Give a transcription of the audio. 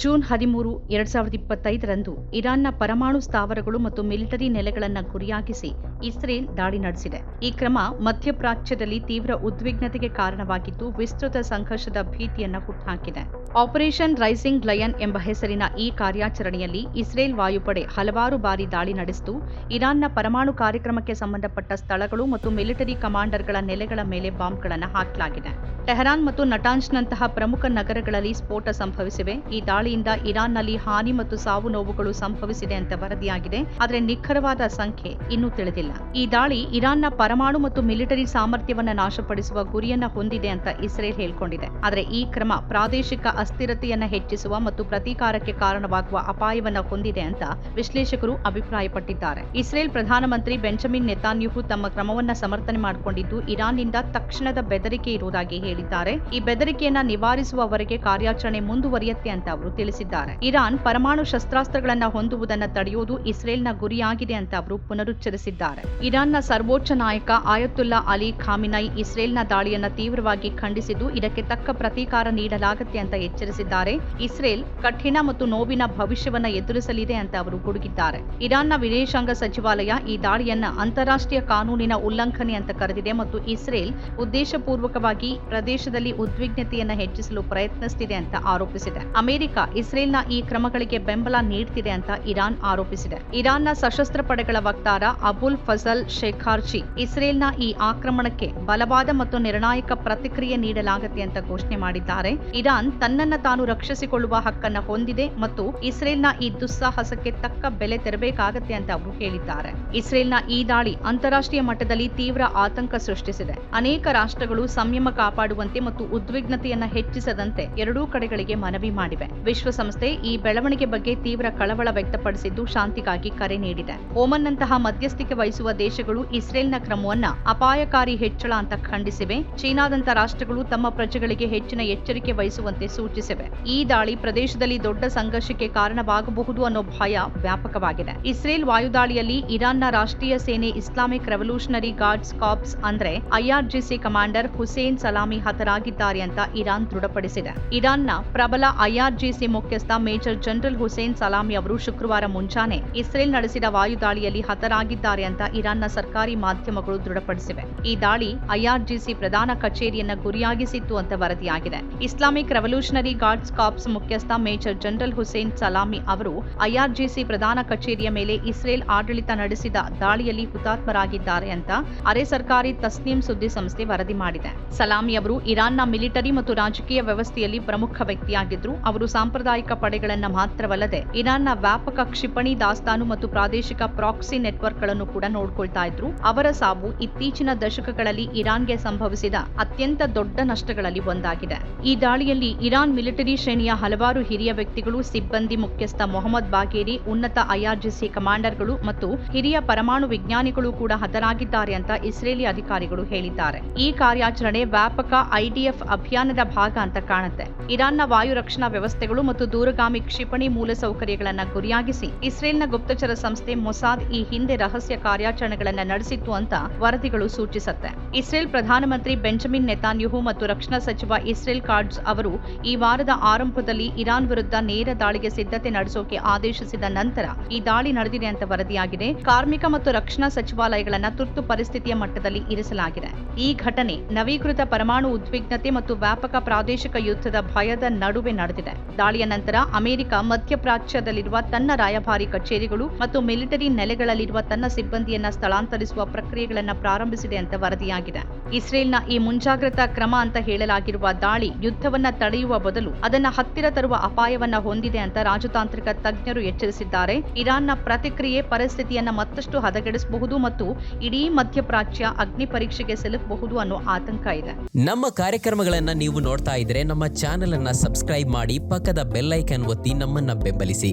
June ಹದಿಮೂರು, ಎರಡ್ ಸಾವಿರದ ಇಪ್ಪತ್ತೈದರಂದು ಇರಾನ್ನ ಪರಮಾಣು ಸ್ಥಾವರಗಳು ಮತ್ತು ಮಿಲಿಟರಿ ನೆಲೆಗಳನ್ನು ಗುರಿಯಾಗಿಸಿ ಇಸ್ರೇಲ್ ದಾಳಿ ನಡೆಸಿದೆ. ಈ ಕ್ರಮ ಮಧ್ಯಪ್ರಾಚ್ಯದಲ್ಲಿ ತೀವ್ರ ಉದ್ವಿಗ್ನತೆಗೆ ಕಾರಣವಾಗಿದ್ದು, ವಿಸ್ತೃತ ಸಂಘರ್ಷದ ಭೀತಿಯನ್ನು ಹುಟ್ಟುಹಾಕಿದೆ ಆಪರೇಷನ್ ರೈಸಿಂಗ್ ಲಯನ್ ಎಂಬ ಹೆಸರಿನ ಈ ಕಾರ್ಯಾಚರಣೆಯಲ್ಲಿ ಇಸ್ರೇಲ್ ವಾಯುಪಡೆ ಹಲವಾರು ಬಾರಿ ದಾಳಿ ನಡೆಸಿತು. ಇರಾನ್ನ ಪರಮಾಣು ಕಾರ್ಯಕ್ರಮಕ್ಕೆ ಸಂಬಂಧಪಟ್ಟ ಸ್ಥಳಗಳು ಮತ್ತು ಮಿಲಿಟರಿ ಕಮಾಂಡರ್ಗಳ ನೆಲೆಗಳ ಮೇಲೆ ಬಾಂಬ್ಗಳನ್ನು ಹಾಕಲಾಗಿದೆ. ಟೆಹರಾನ್ ಮತ್ತು ನಟಾಂಜ್ನಂತಹ ಪ್ರಮುಖ ನಗರಗಳಲ್ಲಿ ಸ್ಫೋಟ ಸಂಭವಿಸಿವೆ. ಈ ದಾಳಿಯಿಂದ ಇರಾನ್ನಲ್ಲಿ ಹಾನಿ ಮತ್ತು ಸಾವು ನೋವುಗಳು ಸಂಭವಿಸಿದೆ ಅಂತ ವರದಿಯಾಗಿದೆ. ಆದರೆ ನಿಖರವಾದ ಸಂಖ್ಯೆ ಇನ್ನೂ ತಿಳಿದಿಲ್ಲ. ಈ ದಾಳಿ ಇರಾನ್ನ ಪರಮಾಣು ಮತ್ತು ಮಿಲಿಟರಿ ಸಾಮರ್ಥ್ಯವನ್ನು ನಾಶಪಡಿಸುವ ಗುರಿಯನ್ನ ಹೊಂದಿದೆ ಅಂತ ಇಸ್ರೇಲ್ ಹೇಳಿಕೊಂಡಿದೆ. ಆದರೆ ಈ ಕ್ರಮ ಪ್ರಾದೇಶಿಕ ಅಸ್ಥಿರತೆಯನ್ನ ಹೆಚ್ಚಿಸುವ ಮತ್ತು ಪ್ರತೀಕಾರಕ್ಕೆ ಕಾರಣವಾಗುವ ಅಪಾಯವನ್ನ ಹೊಂದಿದೆ ಅಂತ ವಿಶ್ಲೇಷಕರು ಅಭಿಪ್ರಾಯಪಟ್ಟಿದ್ದಾರೆ. ಇಸ್ರೇಲ್ ಪ್ರಧಾನಮಂತ್ರಿ ಬೆಂಜಮಿನ್ ನೆತಾನ್ಯುಹು ತಮ್ಮ ಕ್ರಮವನ್ನ ಸಮರ್ಥನೆ ಮಾಡಿಕೊಂಡಿದ್ದು ಇರಾನ್ನಿಂದ ತಕ್ಷಣದ ಬೆದರಿಕೆ ಇರುವುದಾಗಿ ಹೇಳಿದ್ದಾರೆ. ಈ ಬೆದರಿಕೆಯನ್ನ ನಿವಾರಿಸುವವರೆಗೆ ಕಾರ್ಯಾಚರಣೆ ಮುಂದುವರಿಯುತ್ತೆ ಅಂತ ಅವರು ತಿಳಿಸಿದ್ದಾರೆ. ಇರಾನ್ ಪರಮಾಣು ಶಸ್ತ್ರಾಸ್ತ್ರಗಳನ್ನ ಹೊಂದುವುದನ್ನು ತಡೆಯುವುದು ಇಸ್ರೇಲ್ನ ಗುರಿಯಾಗಿದೆ ಅಂತ ಅವರು ಪುನರುಚ್ಚರಿಸಿದ್ದಾರೆ. ಇರಾನ್ನ ಸರ್ವೋಚ್ಚ ನಾಯಕ ಆಯತುಲ್ಲಾ ಅಲಿ ಖಾಮಿನೈ ಇಸ್ರೇಲ್ನ ದಾಳಿಯನ್ನ ತೀವ್ರವಾಗಿ ಖಂಡಿಸಿದ್ದು ಇದಕ್ಕೆ ತಕ್ಕ ಪ್ರತೀಕಾರ ನೀಡಲಾಗುತ್ತೆ ಅಂತ ಎಚ್ಚರಿಸಿದ್ದಾರೆ. ಇಸ್ರೇಲ್ ಕಠಿಣ ಮತ್ತು ನೋವಿನ ಭವಿಷ್ಯವನ್ನು ಎದುರಿಸಲಿದೆ ಅಂತ ಅವರು ಗುಡುಗಿದ್ದಾರೆ ಇರಾನ್ನ ವಿದೇಶಾಂಗ ಸಚಿವಾಲಯ ಈ ದಾಳಿಯನ್ನ ಅಂತಾರಾಷ್ಟ್ರೀಯ ಕಾನೂನಿನ ಉಲ್ಲಂಘನೆ ಅಂತ ಕರೆದಿದೆ ಮತ್ತು ಇಸ್ರೇಲ್ ಉದ್ದೇಶಪೂರ್ವಕವಾಗಿ ಪ್ರದೇಶದಲ್ಲಿ ಉದ್ವಿಗ್ನತೆಯನ್ನ ಹೆಚ್ಚಿಸಲು ಪ್ರಯತ್ನಿಸುತ್ತಿದೆ ಅಂತ ಆರೋಪಿಸಿದೆ. ಅಮೆರಿಕ ಇಸ್ರೇಲ್ನ ಈ ಕ್ರಮಗಳಿಗೆ ಬೆಂಬಲ ನೀಡುತ್ತಿದೆ ಅಂತ ಇರಾನ್ ಆರೋಪಿಸಿದೆ. ಇರಾನ್ನ ಸಶಸ್ತ್ರ ಪಡೆಗಳ ವಕ್ತಾರ ಅಬುಲ್ ಫಜಲ್ ಶೇಖಾರ್ಜಿ ಇಸ್ರೇಲ್ನ ಈ ಆಕ್ರಮಣಕ್ಕೆ ಬಲವಾದ ಮತ್ತು ನಿರ್ಣಾಯಕ ಪ್ರತಿಕ್ರಿಯೆ ನೀಡಲಾಗುತ್ತೆ ಅಂತ ಘೋಷಣೆ ಮಾಡಿದ್ದಾರೆ. ಇರಾನ್ ತನ್ನನ್ನ ತಾನು ರಕ್ಷಿಸಿಕೊಳ್ಳುವ ಹಕ್ಕನ್ನ ಹೊಂದಿದೆ ಮತ್ತು ಇಸ್ರೇಲ್ನ ಈ ದುಸ್ಸಾಹಸಕ್ಕೆ ತಕ್ಕ ಬೆಲೆ ತೆರಬೇಕಾಗತ್ತೆ ಅಂತ ಅವರು ಹೇಳಿದ್ದಾರೆ. ಇಸ್ರೇಲ್ನ ಈ ದಾಳಿ ಅಂತಾರಾಷ್ಟ್ರೀಯ ಮಟ್ಟದಲ್ಲಿ ತೀವ್ರ ಆತಂಕ ಸೃಷ್ಟಿಸಿದೆ. ಅನೇಕ ರಾಷ್ಟ್ರಗಳು ಸಂಯಮ ಕಾಪಾಡುವಂತೆ ಮತ್ತು ಉದ್ವಿಗ್ನತೆಯನ್ನ ಹೆಚ್ಚಿಸದಂತೆ ಎರಡೂ ಕಡೆಗಳಿಗೆ ಮನವಿ ಮಾಡಿವೆ. ವಿಶ್ವಸಂಸ್ಥೆ ಈ ಬೆಳವಣಿಗೆ ಬಗ್ಗೆ ತೀವ್ರ ಕಳವಳ ವ್ಯಕ್ತಪಡಿಸಿದ್ದು ಶಾಂತಿಗಾಗಿ ಕರೆ ನೀಡಿದೆ. ಓಮನ್ನಂತಹ ಮಧ್ಯಸ್ಥಿಕೆ ವಹಿಸುವ ದೇಶಗಳು ಇಸ್ರೇಲ್ನ ಕ್ರಮವನ್ನ ಅಪಾಯಕಾರಿ ಹೆಚ್ಚಳ ಅಂತ ಖಂಡಿಸಿವೆ. ಚೀನಾದಂಥ ರಾಷ್ಟ್ರಗಳು ತಮ್ಮ ಪ್ರಜೆಗಳಿಗೆ ಹೆಚ್ಚಿನ ಎಚ್ಚರಿಕೆ ವಹಿಸುವಂತೆ ಸೂಚಿಸಿವೆ. ಈ ದಾಳಿ ಪ್ರದೇಶದಲ್ಲಿ ದೊಡ್ಡ ಸಂಘರ್ಷಕ್ಕೆ ಕಾರಣವಾಗಬಹುದು ಅನ್ನೋ ಭಯ ವ್ಯಾಪಕವಾಗಿದೆ. ಇಸ್ರೇಲ್ ವಾಯುದಾಳಿಯಲ್ಲಿ ಇರಾನ್ನ ರಾಷ್ಟ್ರೀಯ ಸೇನೆ ಇಸ್ಲಾಮಿಕ್ ರೆವಲ್ಯೂಷನರಿ ಗಾರ್ಡ್ಸ್ ಕಾಪ್ಸ್ ಅಂದ್ರೆ ಐಆರ್ಜಿಸಿ ಕಮಾಂಡರ್ ಹುಸೇನ್ ಸಲಾಮಿ ಹತರಾಗಿದ್ದಾರೆ ಅಂತ ಇರಾನ್ ದೃಢಪಡಿಸಿದೆ. ಇರಾನ್ನ ಪ್ರಬಲ ಐಆರ್ಜಿಸಿ ಮುಖ್ಯಸ್ಥ ಮೇಜರ್ ಜನರಲ್ ಹುಸೇನ್ ಸಲಾಮಿ ಅವರು ಶುಕ್ರವಾರ ಮುಂಜಾನೆ ಇಸ್ರೇಲ್ ನಡೆಸಿದ ವಾಯುದಾಳಿಯಲ್ಲಿ ಹತರಾಗಿದ್ದಾರೆ ಅಂತ ಇರಾನ್ನ ಸರ್ಕಾರಿ ಮಾಧ್ಯಮಗಳು ದೃಢಪಡಿಸಿವೆ. ಈ ದಾಳಿ ಐಆರ್ಜಿಸಿ ಪ್ರಧಾನ ಕಚೇರಿಯನ್ನ ಗುರಿಯಾಗಿಸಿತ್ತು ಅಂತ ವರದಿಯಾಗಿದೆ. ಇಸ್ಲಾಮಿಕ್ ರೆವಲ್ಯೂಷನರಿ ಗಾರ್ಡ್ಸ್ ಕಾಪ್ಸ್ ಮುಖ್ಯಸ್ಥ, ಮೇಜರ್ ಜನರಲ್ ಹುಸೇನ್ ಸಲಾಮಿ ಅವರು ಐಆರ್ಜಿಸಿ ಪ್ರಧಾನ ಕಚೇರಿಯ ಮೇಲೆ ಇಸ್ರೇಲ್ ಆಡಳಿತ ನಡೆಸಿದ ದಾಳಿಯಲ್ಲಿ ಹುತಾತ್ಮರಾಗಿದ್ದಾರೆ ಅಂತ ಅರೆ ಸರ್ಕಾರಿ ತಸ್ನೀಂ ಸುದ್ದಿ ಸಂಸ್ಥೆ ವರದಿ ಮಾಡಿದೆ. ಸಲಾಮಿ ಅವರು ಇರಾನ್ನ ಮಿಲಿಟರಿ ಮತ್ತು ರಾಜಕೀಯ ವ್ಯವಸ್ಥೆಯಲ್ಲಿ ಪ್ರಮುಖ ವ್ಯಕ್ತಿಯಾಗಿದ್ದರು ಅವರು ಸಾಂಪ್ರದಾಯಿಕ ಪಡೆಗಳನ್ನು ಮಾತ್ರವಲ್ಲದೆ ಇರಾನ್ನ ವ್ಯಾಪಕ ಕ್ಷಿಪಣಿ ದಾಸ್ತಾನು ಮತ್ತು ಪ್ರಾದೇಶಿಕ ಪ್ರಾಕ್ಸಿ ನೆಟ್ವರ್ಕ್ಗಳನ್ನು ಕೂಡ ನೋಡ್ಕೊಳ್ತಾ ಇದ್ರು. ಅವರ ಸಾವು ಇತ್ತೀಚಿನ ದಶಕಗಳಲ್ಲಿ ಇರಾನ್ಗೆ ಸಂಭವಿಸಿದ ಅತ್ಯಂತ ದೊಡ್ಡ ನಷ್ಟಗಳಲ್ಲಿ ಒಂದಾಗಿದೆ. ಈ ದಾಳಿಯಲ್ಲಿ ಇರಾನ್ ಮಿಲಿಟರಿ ಶ್ರೇಣಿಯ ಹಲವಾರು ಹಿರಿಯ ವ್ಯಕ್ತಿಗಳು, ಸಿಬ್ಬಂದಿ ಮುಖ್ಯಸ್ಥ ಮೊಹಮ್ಮದ್ ಬಾಗೇರಿ, ಉನ್ನತ ಐಆರ್ಜಿಸಿ ಕಮಾಂಡರ್ಗಳು ಮತ್ತು ಹಿರಿಯ ಪರಮಾಣು ವಿಜ್ಞಾನಿಗಳು ಕೂಡ ಹತರಾಗಿದ್ದಾರೆ ಅಂತ ಇಸ್ರೇಲಿ ಅಧಿಕಾರಿಗಳು ಹೇಳಿದ್ದಾರೆ. ಈ ಕಾರ್ಯಾಚರಣೆ ವ್ಯಾಪಕ ಐಡಿಎಫ್ ಅಭಿಯಾನದ ಭಾಗ ಅಂತ ಕಾಣುತ್ತೆ. ಇರಾನ್ನ ವಾಯು ರಕ್ಷಣಾ ವ್ಯವಸ್ಥೆಗಳು ಮತ್ತು ದೂರಗಾಮಿ ಕ್ಷಿಪಣಿ ಮೂಲಸೌಕರ್ಯಗಳನ್ನು ಗುರಿಯಾಗಿಸಿ ಇಸ್ರೇಲ್ನ ಗುಪ್ತಚರ ಸಂಸ್ಥೆ ಮೊಸಾದ್ ಈ ಹಿಂದೆ ರಹಸ್ಯ ಕಾರ್ಯಾಚರಣೆಗಳನ್ನು ನಡೆಸಿತ್ತು ಅಂತ ವರದಿಗಳು ಸೂಚಿಸುತ್ತೆ. ಇಸ್ರೇಲ್ ಪ್ರಧಾನಮಂತ್ರಿ ಬೆಂಜಮಿನ್ ನೆತಾನ್ಯುಹು ಮತ್ತು ರಕ್ಷಣಾ ಸಚಿವ ಇಸ್ರೇಲ್ ಕಾರ್ಡ್ಸ್ ಅವರು ಈ ವಾರದ ಆರಂಭದಲ್ಲಿ ಇರಾನ್ ವಿರುದ್ಧ ನೇರ ದಾಳಿಗೆ ಸಿದ್ಧತೆ ನಡೆಸೋಕೆ ಆದೇಶಿಸಿದ ನಂತರ ಈ ದಾಳಿ ನಡೆದಿದೆ ಅಂತ ವರದಿಯಾಗಿದೆ. ಕಾರ್ಮಿಕ ಮತ್ತು ರಕ್ಷಣಾ ಸಚಿವಾಲಯಗಳನ್ನು ತುರ್ತು ಪರಿಸ್ಥಿತಿಯ ಮಟ್ಟದಲ್ಲಿ ಇರಿಸಲಾಗಿದೆ. ಈ ಘಟನೆ ನವೀಕೃತ ಪರಮಾಣು ಉದ್ವಿಗ್ನತೆ ಮತ್ತು ವ್ಯಾಪಕ ಪ್ರಾದೇಶಿಕ ಯುದ್ಧದ ಭಯದ ನಡುವೆ ನಡೆದಿದೆ. ದಾಳಿಯ ನಂತರ ಅಮೆರಿಕ ಮಧ್ಯಪ್ರಾಚ್ಯದಲ್ಲಿರುವ ತನ್ನ ರಾಯಭಾರಿ ಕಚೇರಿಗಳು ಮತ್ತು ಮಿಲಿಟರಿ ನೆಲೆಗಳಲ್ಲಿರುವ ತನ್ನ ಸಿಬ್ಬಂದಿಯನ್ನ ಸ್ಥಳಾಂತರಿಸುವ ಪ್ರಕ್ರಿಯೆಗಳನ್ನ ಪ್ರಾರಂಭಿಸಿದೆ ಅಂತ ವರದಿಯಾಗಿದೆ. ಇಸ್ರೇಲ್ನ ಈ ಮುಂಜಾಗ್ರತಾ ಕ್ರಮ ಅಂತ ಹೇಳಲಾಗಿರುವ ದಾಳಿ ಯುದ್ಧವನ್ನ ತಡೆಯುವ ಬದಲು ಅದನ್ನ ಹತ್ತಿರ ತರುವ ಅಪಾಯವನ್ನ ಹೊಂದಿದೆ ಅಂತ ರಾಜತಾಂತ್ರಿಕ ತಜ್ಞರು ಎಚ್ಚರಿಸಿದ್ದಾರೆ. ಇರಾನ್ನ ಪ್ರತಿಕ್ರಿಯೆ ಪರಿಸ್ಥಿತಿಯನ್ನ ಮತ್ತಷ್ಟು ಹದಗೆಡಿಸಬಹುದು ಮತ್ತು ಇಡೀ ಮಧ್ಯಪ್ರಾಚ್ಯ ಅಗ್ನಿ ಪರೀಕ್ಷೆಗೆ ಸಿಲುಕಬಹುದು ಅನ್ನೋ ಆತಂಕ ಇದೆ. ನಮ್ಮ ಕಾರ್ಯಕ್ರಮಗಳನ್ನ ನೀವು ನೋಡ್ತಾ ಇದ್ರೆ ನಮ್ಮ ಚಾನೆಲ್ ಅನ್ನ ಸಬ್ಸ್ಕ್ರೈಬ್ ಮಾಡಿ ಪಕ್ಕದ ಬೆಲ್ ಐಕನ್ ಒತ್ತಿ ನಮ್ಮನ್ನ ಬೆಂಬಲಿಸಿ.